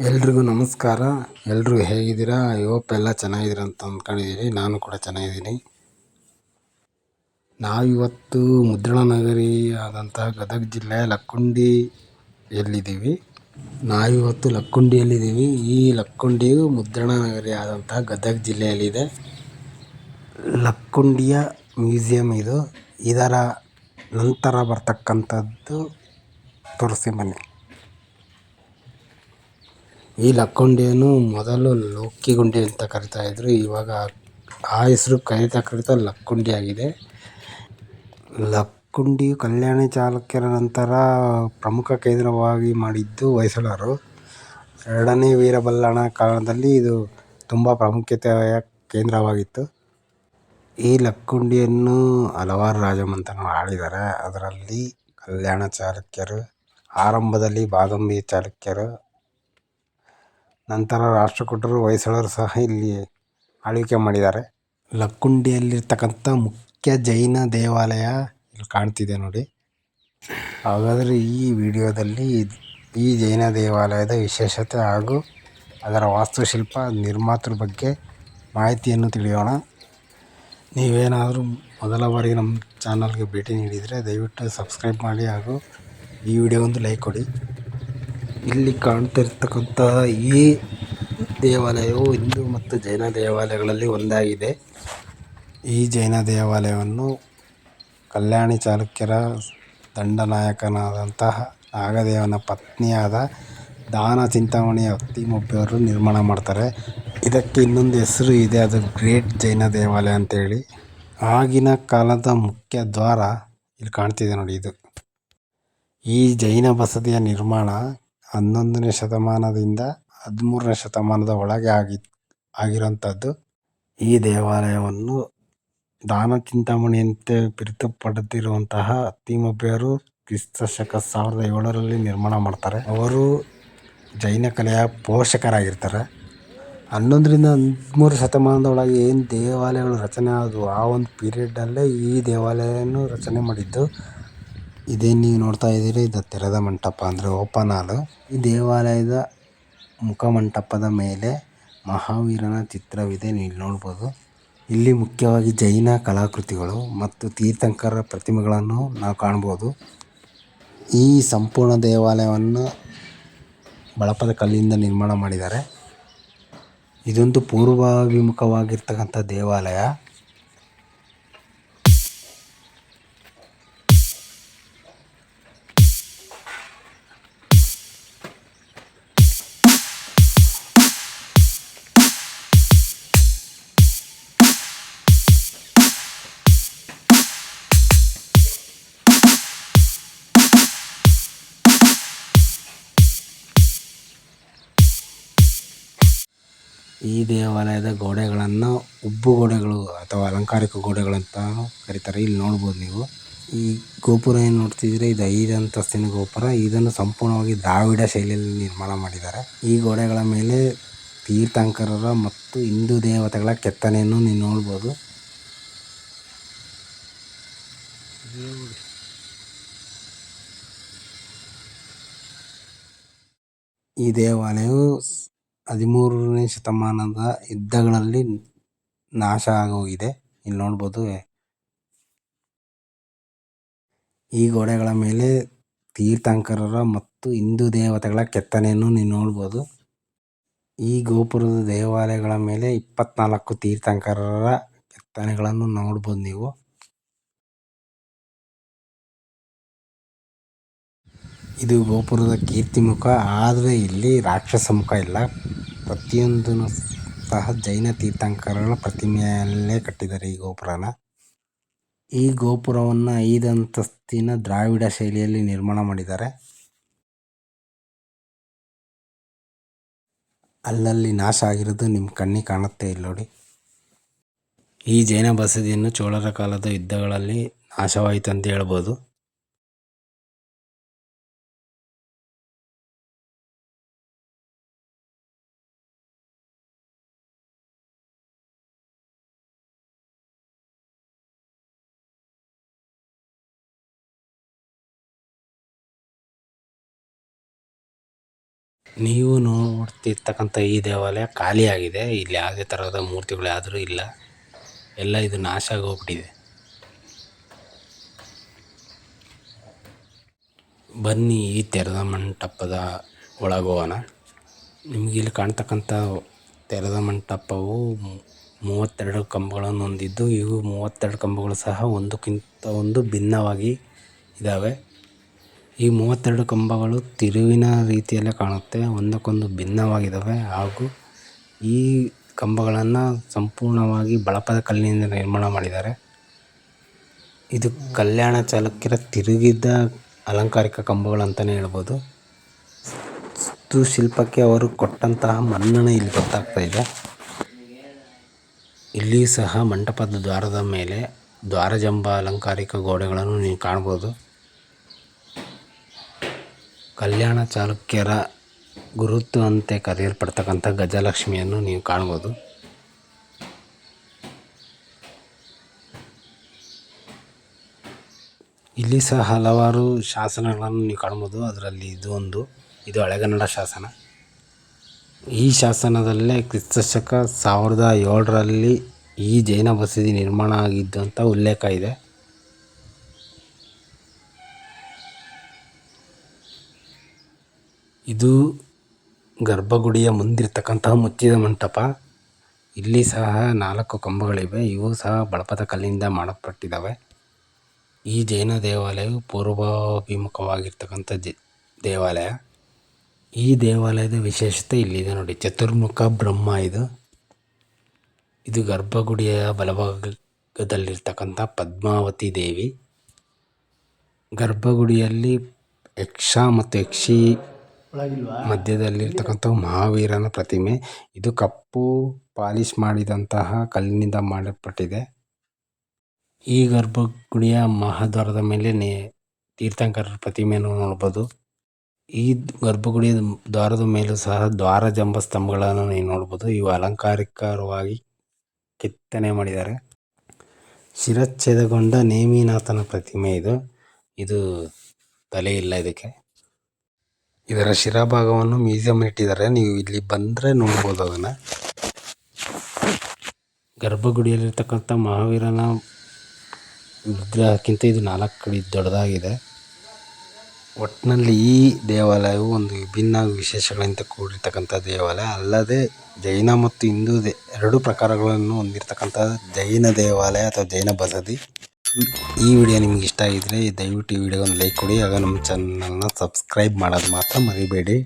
ಎಲ್ರಿಗೂ ನಮಸ್ಕಾರ. ಎಲ್ಲರೂ ಹೇಗಿದ್ದೀರಾ? ಐ ಹೋಪ್ ಎಲ್ಲ ಚೆನ್ನಾಗಿದ್ದೀರ ಅಂತ ಅಂದ್ಕೊಂಡಿದ್ದೀನಿ ನಾನು ಕೂಡ ಚೆನ್ನಾಗಿದ್ದೀನಿ. ನಾವಿವತ್ತು ಮುದ್ರಣ ನಗರಿ ಆದಂತಹ ಗದಗ ಜಿಲ್ಲೆ ಲಕ್ಕುಂಡಿಯಲ್ಲಿದ್ದೀವಿ. ನಾವಿವತ್ತು ಲಕ್ಕುಂಡಿಯಲ್ಲಿದ್ದೀವಿ. ಈ ಲಕ್ಕುಂಡಿಯು ಮುದ್ರಣ ನಗರಿ ಆದಂತಹ ಗದಗ ಜಿಲ್ಲೆಯಲ್ಲಿದೆ. ಲಕ್ಕುಂಡಿಯ ಮ್ಯೂಸಿಯಂ ಇದು. ಇದರ ನಂತರ ಬರ್ತಕ್ಕಂಥದ್ದು ತೋರಿಸಿ ಬನ್ನಿ ಈ ಲಕ್ಕುಂಡಿಯನ್ನು ಮೊದಲು ಲೋಕಿಗುಂಡಿ ಅಂತ ಕರೀತಾ ಇದ್ರು. ಇವಾಗ ಆ ಹೆಸರು ಕರೀತಾ ಕರೀತಾ ಲಕ್ಕುಂಡಿ ಆಗಿದೆ. ಲಕ್ಕುಂಡಿ ಕಲ್ಯಾಣ ಚಾಲುಕ್ಯರ ನಂತರ ಪ್ರಮುಖ ಕೇಂದ್ರವಾಗಿ ಮಾಡಿದ್ದು ಹೊಯ್ಸಳರು. ಎರಡನೇ ವೀರಬಲ್ಲಣ ಕಾಲದಲ್ಲಿ ಇದು ತುಂಬ ಪ್ರಾಮುಖ್ಯತೆಯ ಕೇಂದ್ರವಾಗಿತ್ತು. ಈ ಲಕ್ಕುಂಡಿಯನ್ನು ಹಲವಾರು ರಾಜಮಂತನ ಆಳಿದ್ದಾರೆ. ಅದರಲ್ಲಿ ಕಲ್ಯಾಣ ಚಾಲುಕ್ಯರು, ಆರಂಭದಲ್ಲಿ ಬಾದಾಮಿ ಚಾಲುಕ್ಯರು ನಂತರ ರಾಷ್ಟ್ರಕೂಟರು ಹೊಯ್ಸಳರು ಸಹ ಇಲ್ಲಿ ಆಳ್ವಿಕೆ ಮಾಡಿದ್ದಾರೆ. ಲಕ್ಕುಂಡಿಯಲ್ಲಿರ್ತಕ್ಕಂಥ ಮುಖ್ಯ ಜೈನ ದೇವಾಲಯ ಇಲ್ಲಿ ಕಾಣ್ತಿದೆ ನೋಡಿ. ಹಾಗಾದರೆ ಈ ವಿಡಿಯೋದಲ್ಲಿ ಈ ಜೈನ ದೇವಾಲಯದ ವಿಶೇಷತೆ ಹಾಗೂ ಅದರ ವಾಸ್ತುಶಿಲ್ಪ ನಿರ್ಮಾತೃ ಬಗ್ಗೆ ಮಾಹಿತಿಯನ್ನು ತಿಳಿಯೋಣ. ನೀವೇನಾದರೂ ಮೊದಲ ಬಾರಿಗೆ ನಮ್ಮ ಚಾನಲ್ಗೆ ಭೇಟಿ ನೀಡಿದರೆ ದಯವಿಟ್ಟು ಸಬ್ಸ್ಕ್ರೈಬ್ ಮಾಡಿ ಹಾಗೂ ಈ ವಿಡಿಯೋ ಒಂದು ಲೈಕ್ ಕೊಡಿ. ಇಲ್ಲಿ ಕಾಣ್ತಿರ್ತಕ್ಕಂಥ ಈ ದೇವಾಲಯವು ಹಿಂದೂ ಮತ್ತು ಜೈನ ದೇವಾಲಯಗಳಲ್ಲಿ ಒಂದಾಗಿದೆ. ಈ ಜೈನ ದೇವಾಲಯವನ್ನು ಕಲ್ಯಾಣಿ ಚಾಲುಕ್ಯರ ದಂಡನಾಯಕನಾದಂತಹ ನಾಗದೇವನ ಪತ್ನಿಯಾದ ದಾನ ಚಿಂತಾಮಣಿಯ ಅತ್ತಿಮಬ್ಬೆಯವರು ನಿರ್ಮಾಣ ಮಾಡ್ತಾರೆ. ಇದಕ್ಕೆ ಇನ್ನೊಂದು ಹೆಸರು ಇದೆ, ಅದು ಗ್ರೇಟ್ ಜೈನ ದೇವಾಲಯ ಅಂತೇಳಿ. ಆಗಿನ ಕಾಲದ ಮುಖ್ಯ ದ್ವಾರ ಇಲ್ಲಿ ಕಾಣ್ತಿದೆ ನೋಡಿ ಇದು. ಈ ಜೈನ ಬಸದಿಯ ನಿರ್ಮಾಣ ಹನ್ನೊಂದನೇ ಶತಮಾನದಿಂದ ಹದಿಮೂರನೇ ಶತಮಾನದ ಒಳಗೆ ಆಗಿ, ಆಗಿರುವಂಥದ್ದು. ಈ ದೇವಾಲಯವನ್ನು ದಾನ ಚಿಂತಾಮಣಿಯಂತೆ ಬಿರುದು ಪಡೆದಿರುವಂತಹ ಅತ್ತಿಮಬ್ಬೆಯವರು ಕ್ರಿಸ್ತ ಶಕ ಸಾವಿರದ ಏಳರಲ್ಲಿ ನಿರ್ಮಾಣ ಮಾಡ್ತಾರೆ. ಅವರು ಜೈನ ಕಲೆಯ ಪೋಷಕರಾಗಿರ್ತಾರೆ. ಹನ್ನೊಂದರಿಂದ ಹದಿಮೂರು ಶತಮಾನದ ಒಳಗೆ ಏನು ದೇವಾಲಯಗಳು ರಚನೆ ಆದವು, ಆ ಒಂದು ಪೀರಿಯಡ್ನಲ್ಲೇ ಈ ದೇವಾಲಯವನ್ನು ರಚನೆ ಮಾಡಿದ್ದು. ಇದೇನು ನೀವು ನೋಡ್ತಾ ಇದ್ದೀರಿ? ಇದು ತೆರೆದ ಮಂಟಪ ಅಂದ್ರೆ ಓಪನ್ ಹಾಲ್. ಈ ದೇವಾಲಯದ ಮುಖಮಂಟಪದ ಮೇಲೆ ಮಹಾವೀರನ ಚಿತ್ರವಿದೆ, ನೀವು ನೋಡ್ಬೋದು. ಇಲ್ಲಿ ಮುಖ್ಯವಾಗಿ ಜೈನ ಕಲಾಕೃತಿಗಳು ಮತ್ತು ತೀರ್ಥಂಕರ ಪ್ರತಿಮೆಗಳನ್ನು ನಾವು ಕಾಣ್ಬೋದು. ಈ ಸಂಪೂರ್ಣ ದೇವಾಲಯವನ್ನು ಬಳಪದ ಕಲ್ಲಿಂದ ನಿರ್ಮಾಣ ಮಾಡಿದ್ದಾರೆ. ಇದೊಂದು ಪೂರ್ವಾಭಿಮುಖವಾಗಿರ್ತಕ್ಕಂಥ ದೇವಾಲಯ. ಈ ದೇವಾಲಯದ ಗೋಡೆಗಳನ್ನು ಉಬ್ಬು ಗೋಡೆಗಳು ಅಥವಾ ಅಲಂಕಾರಿಕ ಗೋಡೆಗಳು ಅಂತ ಕರೀತಾರೆ. ಇಲ್ಲಿ ನೋಡಬಹುದು ನೀವು. ಈ ಗೋಪುರ ಏನು ನೋಡ್ತಿದ್ರೆ ಇದು ಐದು ಅಂತಸ್ತಿನ ಗೋಪುರ. ಇದನ್ನು ಸಂಪೂರ್ಣವಾಗಿ ದ್ರಾವಿಡ ಶೈಲಿಯಲ್ಲಿ ನಿರ್ಮಾಣ ಮಾಡಿದ್ದಾರೆ. ಈ ಗೋಡೆಗಳ ಮೇಲೆ ತೀರ್ಥಂಕರರ ಮತ್ತು ಹಿಂದೂ ದೇವತೆಗಳ ಕೆತ್ತನೆಯನ್ನು ನೀವು ನೋಡ್ಬೋದು. ಈ ದೇವಾಲಯವು ಹದಿಮೂರನೇ ಶತಮಾನದ ಯುದ್ಧಗಳಲ್ಲಿ ನಾಶ ಆಗೋಗಿದೆ ಇಲ್ಲಿ ನೋಡ್ಬೋದು ಈ ಗೋಡೆಗಳ ಮೇಲೆ ತೀರ್ಥಂಕರರ ಮತ್ತು ಹಿಂದೂ ದೇವತೆಗಳ ಕೆತ್ತನೆಯನ್ನು ನೀವು ನೋಡ್ಬೋದು. ಈ ಗೋಪುರದ ದೇವಾಲಯಗಳ ಮೇಲೆ ಇಪ್ಪತ್ನಾಲ್ಕು ತೀರ್ಥಂಕರರ ಕೆತ್ತನೆಗಳನ್ನು ನೋಡ್ಬೋದು ನೀವು. ಇದು ಗೋಪುರದ ಕೀರ್ತಿ ಮುಖ ಆದರೆ ಇಲ್ಲಿ ರಾಕ್ಷಸ ಮುಖ ಇಲ್ಲ. ಪ್ರತಿಯೊಂದೂ ಸಹ ಜೈನ ತೀರ್ಥಂಕರರ ಪ್ರತಿಮೆಯಲ್ಲೇ ಕಟ್ಟಿದ್ದಾರೆ ಈ ಗೋಪುರನ. ಈ ಗೋಪುರವನ್ನು ಐದು ಅಂತಸ್ತಿನ ದ್ರಾವಿಡ ಶೈಲಿಯಲ್ಲಿ ನಿರ್ಮಾಣ ಮಾಡಿದ್ದಾರೆ. ಅಲ್ಲಲ್ಲಿ ನಾಶ ಆಗಿರೋದು ನಿಮ್ಮ ಕಣ್ಣಿಗೆ ಕಾಣುತ್ತೆ ಇಲ್ಲಿ ನೋಡಿ. ಈ ಜೈನ ಬಸದಿಯನ್ನು ಚೋಳರ ಕಾಲದ ಯುದ್ಧಗಳಲ್ಲಿ ನಾಶವಾಯಿತು ಅಂತ ಹೇಳ್ಬೋದು. ನೀವು ನೋಡ್ತಿರ್ತಕ್ಕಂಥ ಈ ದೇವಾಲಯ ಖಾಲಿಯಾಗಿದೆ. ಇಲ್ಲಿ ಯಾವುದೇ ಥರದ ಮೂರ್ತಿಗಳು ಯಾವ್ದು ಇಲ್ಲ. ಎಲ್ಲ ಇದು ನಾಶ ಆಗೋಗ್ಬಿಟ್ಟಿದೆ. ಬನ್ನಿ ಈ ತೆರೆದ ಮಂಟಪದ ಒಳಗೋಗೋಣ ನಿಮಗೆ ಇಲ್ಲಿ ಕಾಣ್ತಕ್ಕಂಥ ತೆರೆದ ಮಂಟಪವು ಮೂವತ್ತೆರಡು ಕಂಬಗಳನ್ನು ಹೊಂದಿದ್ದು, ಇವು ಮೂವತ್ತೆರಡು ಕಂಬಗಳು ಸಹ ಒಂದಕ್ಕಿಂತ ಒಂದು ಭಿನ್ನವಾಗಿ ಇದ್ದಾವೆ ಈ ಮೂವತ್ತೆರಡು ಕಂಬಗಳು ತಿರುವಿನ ರೀತಿಯಲ್ಲಿ ಕಾಣುತ್ತೆ. ಒಂದಕ್ಕೊಂದು ಭಿನ್ನವಾಗಿದ್ದಾವೆ ಹಾಗೂ ಈ ಕಂಬಗಳನ್ನು ಸಂಪೂರ್ಣವಾಗಿ ಬಳಪದ ಕಲ್ಲಿನಿಂದ ನಿರ್ಮಾಣ ಮಾಡಿದ್ದಾರೆ. ಇದು ಕಲ್ಯಾಣ ಚಾಲುಕ್ಯರ ತಿರುಗಿದ ಅಲಂಕಾರಿಕ ಕಂಬಗಳು ಅಂತಲೇ ಹೇಳ್ಬೋದು. ಶಿಲ್ಪಕ್ಕೆ ಅವರು ಕೊಟ್ಟಂತಹ ಮನ್ನಣೆ ಇಲ್ಲಿ ಗೊತ್ತಾಗ್ತಾ ಇದೆ. ಇಲ್ಲಿ ಸಹ ಮಂಟಪದ ದ್ವಾರದ ಮೇಲೆ ದ್ವಾರಜಂಬ ಅಲಂಕಾರಿಕ ಗೋಡೆಗಳನ್ನು ನೀವು ಕಾಣ್ಬೋದು. ಕಲ್ಯಾಣ ಚಾಲುಕ್ಯರ ಗುರುತು ಅಂತೆ ಕರೆಯಲ್ಪಡ್ತಕ್ಕಂಥ ಗಜಲಕ್ಷ್ಮಿಯನ್ನು ನೀವು ಕಾಣ್ಬೋದು. ಇಲ್ಲಿ ಸಹ ಹಲವಾರು ಶಾಸನಗಳನ್ನು ನೀವು ಕಾಣ್ಬೋದು. ಅದರಲ್ಲಿ ಇದು ಒಂದು, ಇದು ಹಳೆಗನ್ನಡ ಶಾಸನ. ಈ ಶಾಸನದಲ್ಲೇ ಕ್ರಿಸ್ತಶಕ ಸಾವಿರದ ಏಳರಲ್ಲಿ ಈ ಜೈನ ಬಸದಿ ನಿರ್ಮಾಣ ಆಗಿದ್ದು ಅಂತ ಉಲ್ಲೇಖ ಇದೆ. ಇದು ಗರ್ಭಗುಡಿಯ ಮುಂದಿರ್ತಕ್ಕಂತಹ ಮುಚ್ಚಿದ ಮಂಟಪ. ಇಲ್ಲಿ ಸಹ ನಾಲ್ಕು ಕಂಬಗಳಿವೆ. ಇವು ಸಹ ಬಳಪದ ಕಲ್ಲಿಂದ ಮಾಡಲ್ಪಟ್ಟಿದ್ದಾವೆ. ಈ ಜೈನ ದೇವಾಲಯವು ಪೂರ್ವಾಭಿಮುಖವಾಗಿರ್ತಕ್ಕಂಥ ಜ, ದೇವಾಲಯ. ಈ ದೇವಾಲಯದ ವಿಶೇಷತೆ ಇಲ್ಲಿದೆ ನೋಡಿ. ಚತುರ್ಮುಖ ಬ್ರಹ್ಮ ಇದು. ಇದು ಗರ್ಭಗುಡಿಯ ಬಲಭಾಗದಲ್ಲಿರ್ತಕ್ಕಂಥ ಪದ್ಮಾವತಿ ದೇವಿ. ಗರ್ಭಗುಡಿಯಲ್ಲಿ ಯಕ್ಷ ಮತ್ತು ಯಕ್ಷಿ ಮಧ್ಯದಲ್ಲಿರ್ತಕ್ಕಂಥ ಮಹಾವೀರನ ಪ್ರತಿಮೆ. ಇದು ಕಪ್ಪು ಪಾಲಿಶ್ ಮಾಡಿದಂತಹ ಕಲ್ಲಿನಿಂದ ಮಾಡಲ್ಪಟ್ಟಿದೆ. ಈ ಗರ್ಭಗುಡಿಯ ಮಹಾದ್ವಾರದ ಮೇಲೆ ನೇ ತೀರ್ಥಂಕರರ ಪ್ರತಿಮೆಯನ್ನು ನೋಡ್ಬೋದು. ಈ ಗರ್ಭಗುಡಿಯ ದ್ವಾರದ ಮೇಲೂ ಸಹ ದ್ವಾರ ಜಂಬ ಸ್ತಂಭಗಳನ್ನು ನೀವು ನೋಡ್ಬೋದು. ಇವು ಅಲಂಕಾರಿಕವಾಗಿ ಕೆತ್ತನೆ ಮಾಡಿದ್ದಾರೆ. ಶಿರಚ್ಛೇದಗೊಂಡ ನೇಮಿನಾಥನ ಪ್ರತಿಮೆ ಇದು. ಇದು ತಲೆ ಇಲ್ಲ ಇದಕ್ಕೆ. ಇದರ ಶಿರಭಾಗವನ್ನು ಮ್ಯೂಸಿಯಂ ಇಟ್ಟಿದ್ದಾರೆ. ನೀವು ಇಲ್ಲಿ ಬಂದರೆ ನೋಡ್ಬೋದು ಅದನ್ನು. ಗರ್ಭಗುಡಿಯಲ್ಲಿರ್ತಕ್ಕಂಥ ಮಹಾವೀರನ ವಿಗ್ರಹಕ್ಕಿಂತ ಇದು ನಾಲ್ಕು ಕಡೆ ದೊಡ್ಡದಾಗಿದೆ. ಒಟ್ಟಿನಲ್ಲಿ ಈ ದೇವಾಲಯವು ಒಂದು ವಿಭಿನ್ನ ವಿಶೇಷಗಳಿಂದ ಕೂಡಿರ್ತಕ್ಕಂಥ ದೇವಾಲಯ. ಅಲ್ಲದೆ ಜೈನ ಮತ್ತು ಹಿಂದೂ ಎರಡೂ ಪ್ರಕಾರಗಳನ್ನು ಹೊಂದಿರತಕ್ಕಂಥ ಜೈನ ದೇವಾಲಯ ಅಥವಾ ಜೈನ ಬಸದಿ. ಈ ವಿಡಿಯೋ ನಿಮ್ಗೆ ಇಷ್ಟ ಆಗಿದ್ರೆ ದಯವಿಟ್ಟು ಈ ವಿಡಿಯೋಗೊಂದು ಲೈಕ್ ಕೊಡಿ ಆಗ ನಮ್ಮ ಚಾನಲ್ನ ಸಬ್ಸ್ಕ್ರೈಬ್ ಮಾಡೋದು ಮಾತ್ರ ಮರಿಬೇಡಿ.